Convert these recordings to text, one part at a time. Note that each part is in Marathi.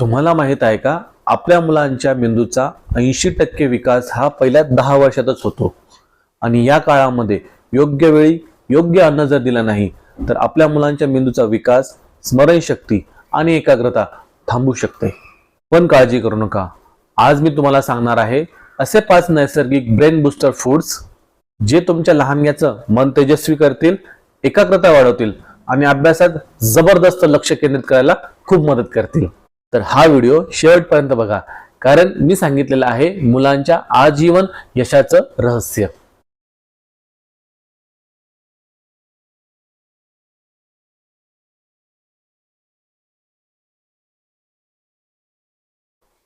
तुम्हाला माहीत आहे का? आपल्या मुलांच्या मेंदूचा ऐंशी टक्के विकास हा पहिल्या दहा वर्षातच होतो. आणि या काळामध्ये योग्य वेळी योग्य अन्न जर दिलं नाही तर आपल्या मुलांच्या मेंदूचा विकास स्मरणशक्ती आणि एकाग्रता थांबू शकते. पण काळजी करू नका. आज मी तुम्हाला सांगणार आहे असे पाच नैसर्गिक ब्रेन बुस्टर फूड्स जे तुमच्या लहानग्याचं मन तेजस्वी करतील एकाग्रता वाढवतील आणि अभ्यासात जबरदस्त लक्ष केंद्रित करायला खूप मदत करतील. तर हा व्हिडिओ शेवटपर्यंत बघा. कारण मी सांगितलेलं आहे मुलांच्या आजीवन यशाचं रहस्य.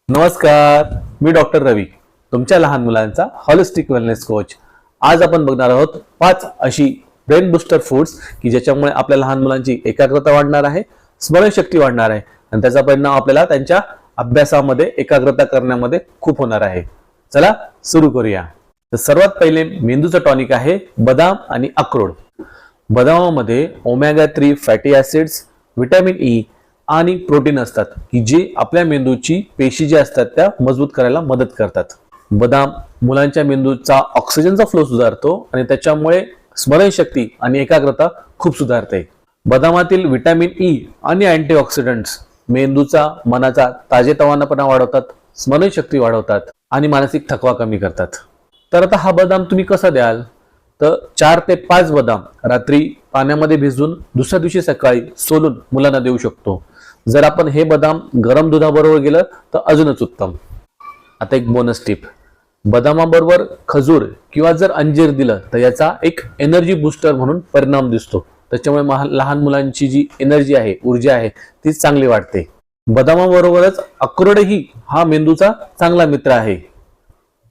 नमस्कार मी डॉक्टर रवी तुमच्या लहान मुलांचा हॉलिस्टिक वेलनेस कोच आज आपण बघणार आहोत पाच अशी ब्रेन बुस्टर फूड्स की ज्याच्यामुळे आपल्या लहान मुलांची एकाग्रता वाढणार आहे स्मरणशक्ती वाढणार आहे. आणि त्याचा परिणाम आपल्याला त्यांच्या अभ्यासामध्ये एकाग्रता करण्यामध्ये खूप होणार आहे. चला सुरू करूया. तर सर्वात पहिले मेंदूचं टॉनिक आहे बदाम आणि अक्रोड. बदामामध्ये omega three fatty acids vitamin E आणि प्रोटीन असतात की जे आपल्या मेंदूची पेशी ज्या असतात त्या मजबूत करायला मदत करतात. बदाम मुलांच्या मेंदूचा ऑक्सिजनचा फ्लो सुधारतो आणि त्याच्यामुळे स्मरणशक्ती आणि एकाग्रता खूप सुधारते. बदामातील व्हिटॅमिन ई e आणि अँटीऑक्सिडंट्स मेंदूचा मनाचा ताजेतवानापणा वाढवतात स्मरणशक्ती वाढवतात आणि मानसिक थकवा कमी करतात. तर आता हा बदाम तुम्ही कसा द्याल? तर चार ते पाच बदाम रात्री पाण्यामध्ये भिजवून दुसऱ्या दिवशी सकाळी सोलून मुलांना देऊ शकतो. जर आपण हे बदाम गरम दुधाबरोबर गेलं तर अजूनच उत्तम. आता एक बोनस टिप बदामाबरोबर खजूर किंवा जर अंजीर दिलं तर याचा एक एनर्जी बुस्टर म्हणून परिणाम दिसतो. त्याच्यामुळे महा- लहान मुलांची जी एनर्जी आहे ऊर्जा आहे ती चांगली वाढते. बदामाबरोबरच अक्रोडही हा मेंदूचा चांगला मित्र आहे.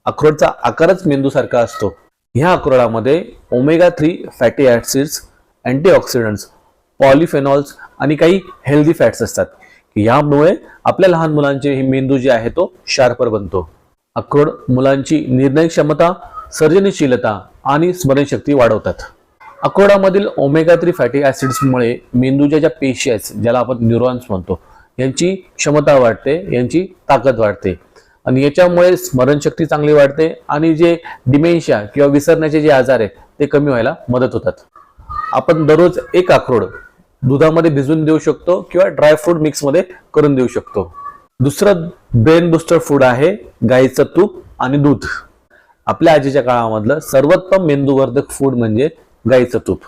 अक्रोडचा आकारच मेंदूसारखा असतो. ह्या अक्रोडामध्ये omega three fatty acids antioxidants polyphenols आणि काही हेल्दी फॅट्स असतात. यामुळे आपल्या लहान मुलांचे हे मेंदू जे आहे तो शार्पर बनतो. अक्रोड मुलांची निर्णय क्षमता सर्जनशीलता आणि स्मरणशक्ती वाढवतात. अक्रोडामधील ओमेगा थ्री फॅटी ऍसिड्समुळे मेंदूच्या ज्या पेशी आहेत ज्याला आपण न्यूरॉन्स म्हणतो यांची क्षमता वाढते यांची ताकद वाढते. आणि याच्यामुळे स्मरणशक्ती चांगली वाढते आणि जे डिमेन्शिया किंवा विसरण्याचे जे आजार आहेत ते कमी व्हायला मदत होतात. आपण दररोज एक अक्रोड दुधामध्ये भिजवून देऊ शकतो किंवा ड्रायफ्रूट मिक्समध्ये करून देऊ शकतो. दुसरं ब्रेन बुस्टर फूड आहे गाईचं तूप आणि दूध. आपल्या आजीच्या काळामधलं सर्वोत्तम मेंदूवर्धक फूड म्हणजे गाईचं तूप.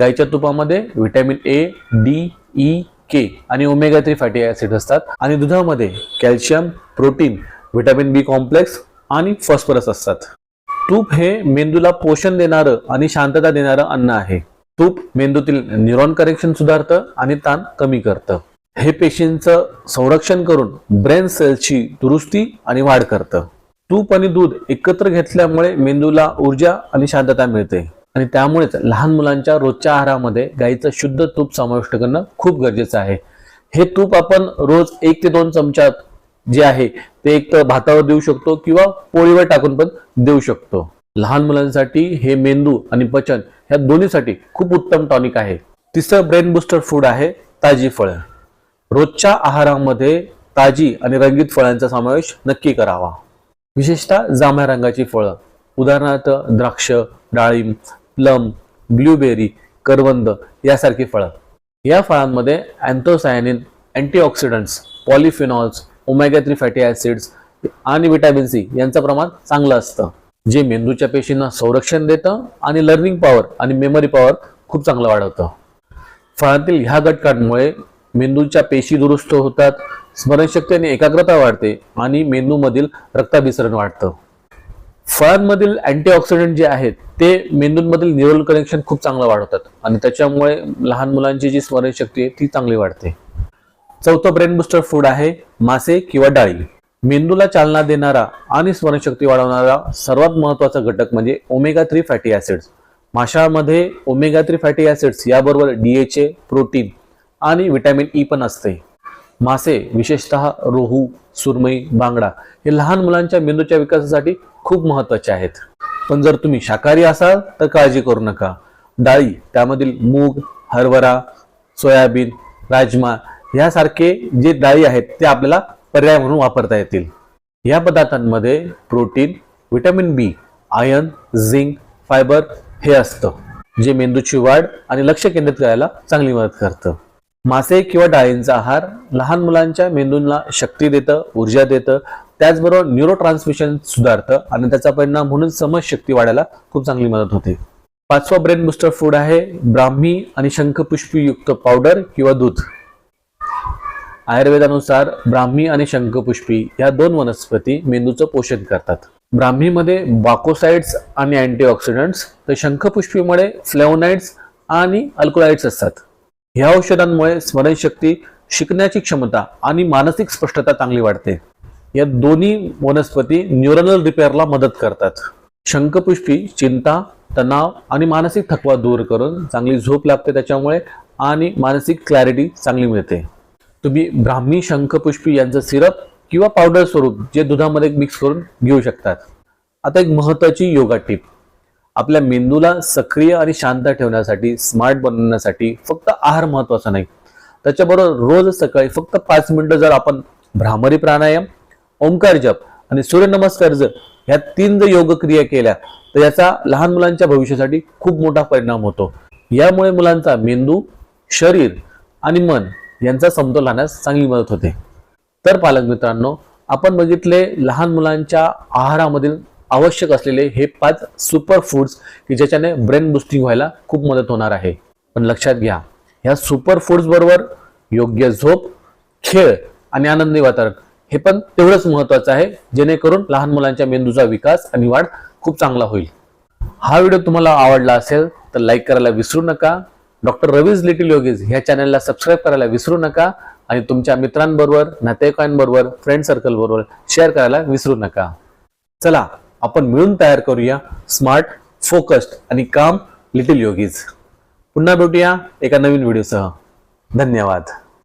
गाईच्या तुपामध्ये vitamin A D E K आणि ओमेगा थ्री फॅटी ऍसिड असतात. आणि दुधामध्ये calcium protein vitamin B complex आणि फॉस्फरस असतात. तूप हे मेंदूला पोषण देणारं आणि शांतता देणारं अन्न आहे. तूप मेंदूतील न्यूरॉन करेक्शन सुधारतं आणि ताण कमी करतं. हे पेशींचं संरक्षण करून ब्रेन सेल्सची दुरुस्ती आणि वाढ करतं. तूप आणि दूध एकत्र घेतल्यामुळे मेंदूला ऊर्जा आणि शांतता मिळते. आणि त्यामुळेच लहान मुलांच्या रोजच्या आहारामध्ये गाईचं शुद्ध तूप समाविष्ट करणं खूप गरजेचं आहे. हे तूप आपण रोज एक ते दोन चमच्यात जे आहे ते एक तर भातावर देऊ शकतो किंवा पोळीवर टाकून पण देऊ शकतो. लहान मुलांसाठी हे मेंदू आणि पचन ह्या दोन्हीसाठी खूप उत्तम टॉनिक आहे. तिसरं ब्रेन बुस्टर फूड आहे ताजी फळं. रोजच्या आहारामध्ये ताजी आणि रंगीत फळांचा समावेश नक्की करावा. विशेषतः जांभळ्या रंगाची फळं. उदाहरणार्थ द्राक्ष डाळिंब प्लम ब्लूबेरी करवंद यासारखी फळं. या फळांमध्ये anthocyanin antioxidants polyphenols omega three fatty acids आणि व्हिटॅमिन सी यांचं प्रमाण चांगलं असतं. जे मेंदूच्या पेशींना संरक्षण देतं आणि लर्निंग पॉवर आणि मेमरी पॉवर खूप चांगलं वाढवतं. फळांतील ह्या घटकांमुळे मेंदूच्या पेशी दुरुस्त होतात स्मरणशक्ती आणि एकाग्रता वाढते आणि मेंदूमधील रक्ताभिसरण वाढतं. फळांमधील अँटीऑक्सिडंट जे आहेत ते मेंदूंमधील न्यूरल कनेक्शन खूप चांगलं वाढवतात. आणि त्याच्यामुळे लहान मुलांची जी स्मरणशक्ती आहे ती चांगली वाढते. चौथं ब्रेन बुस्टर फूड आहे मासे किंवा डाळी. मेंदूला चालना देणारा आणि स्मरणशक्ती वाढवणारा सर्वात महत्त्वाचा घटक म्हणजे ओमेगा थ्री फॅटी ऍसिड्स माशामध्ये ओमेगा थ्री फॅटी ऍसिड्स याबरोबर डीएचए प्रोटीन आणि व्हिटॅमिन ई e पण असते. मासे विशेषतः रोहू सुरमई बांगडा हे लहान मुलांच्या मेंदूच्या विकासासाठी खूप महत्त्वाचे आहेत. पण जर तुम्ही शाकाहारी असाल तर काळजी करू नका. डाळी त्यामधील मूग हरभरा सोयाबीन राजमा यासारखे जे डाळी आहेत ते आपल्याला पर्याय म्हणून वापरता येतील. या पदार्थांमध्ये protein vitamin B iron zinc fibre हे असतं जे मेंदूची वाढ आणि लक्ष केंद्रित करायला चांगली मदत करतं. मासे किंवा डाळींचा आहार लहान मुलांच्या मेंदूंना शक्ती देतं ऊर्जा देतं त्याचबरोबर न्यूरो ट्रान्समिशन सुधारतं आणि त्याचा परिणाम म्हणून समजशक्ती वाढायला खूप चांगली मदत होते. पाचवा ब्रेन बुस्टर फूड आहे ब्राह्मी आणि शंखपुष्पी युक्त पावडर किंवा दूध. आयुर्वेदानुसार ब्राह्मी आणि शंखपुष्पी या दोन वनस्पती मेंदूचं पोषण करतात. ब्राह्मीमध्ये बाकोसाइड्स आणि अँटीऑक्सिडंट्स तर शंखपुष्पीमध्ये फ्लेवोनाइड्स आणि अल्कोलाइड्स असतात. ह्या औषधांमुळे स्मरणशक्ती शिकण्याची क्षमता आणि मानसिक स्पष्टता चांगली वाढते. या दोन्ही वनस्पती न्यूरनल रिपेअरला मदत करतात. शंखपुष्पी चिंता तणाव आणि मानसिक थकवा दूर करून चांगली झोप लागते त्याच्यामुळे आणि मानसिक क्लॅरिटी चांगली मिळते. तुम्ही ब्राह्मी शंखपुष्पी यांचं सिरप किंवा पावडर स्वरूप जे दुधामध्ये मिक्स करून घेऊ शकतात. आता एक महत्वाची योगा टिप आपल्या मेंदूला सक्रिय आणि शांत ठेवण्यासाठी स्मार्ट बनवण्यासाठी फक्त आहार महत्त्वाचा नाही. त्याच्याबरोबर रोज सकाळी फक्त पाच मिनिटं जर आपण भ्रामरी प्राणायाम ओंकार जप आणि सूर्यनमस्कार जर ह्या तीन जर योगक्रिया केल्या तर याचा लहान मुलांच्या भविष्यासाठी खूप मोठा परिणाम होतो. यामुळे मुलांचा मेंदू शरीर आणि मन यांचा समतोल राहण्यास चांगली मदत होते. तर पालक मित्रांनो आपण बघितले लहान मुलांच्या आहारामधील आवश्यक असलेले हे पाच सुपर फूड्स की ज्याच्याने ब्रेन बुस्टिंग व्हायला खूप मदत होणार आहे. पण लक्षात घ्या ह्या सुपर फूड्स बरोबर योग्य झोप खेळ आणि आनंदी वातावरण हे पण तेवढंच महत्वाचं आहे जेणेकरून लहान मुलांच्या मेंदूचा विकास आणि वाढ खूप चांगला होईल. हा व्हिडिओ तुम्हाला आवडला असेल तर लाईक करायला विसरू नका. डॉक्टर रवीज लिटिल योगीज ह्या चॅनलला सबस्क्राईब करायला विसरू नका आणि तुमच्या मित्रांबरोबर नातेवाईकांबरोबर फ्रेंड सर्कल बरोबर शेअर करायला विसरू नका. चला आपण मिळून तयार करूया स्मार्ट फोकस्ड आणि काम लिटिल योगीज. पुन्हा भेटूया एका नवीन व्हिडिओसह. धन्यवाद.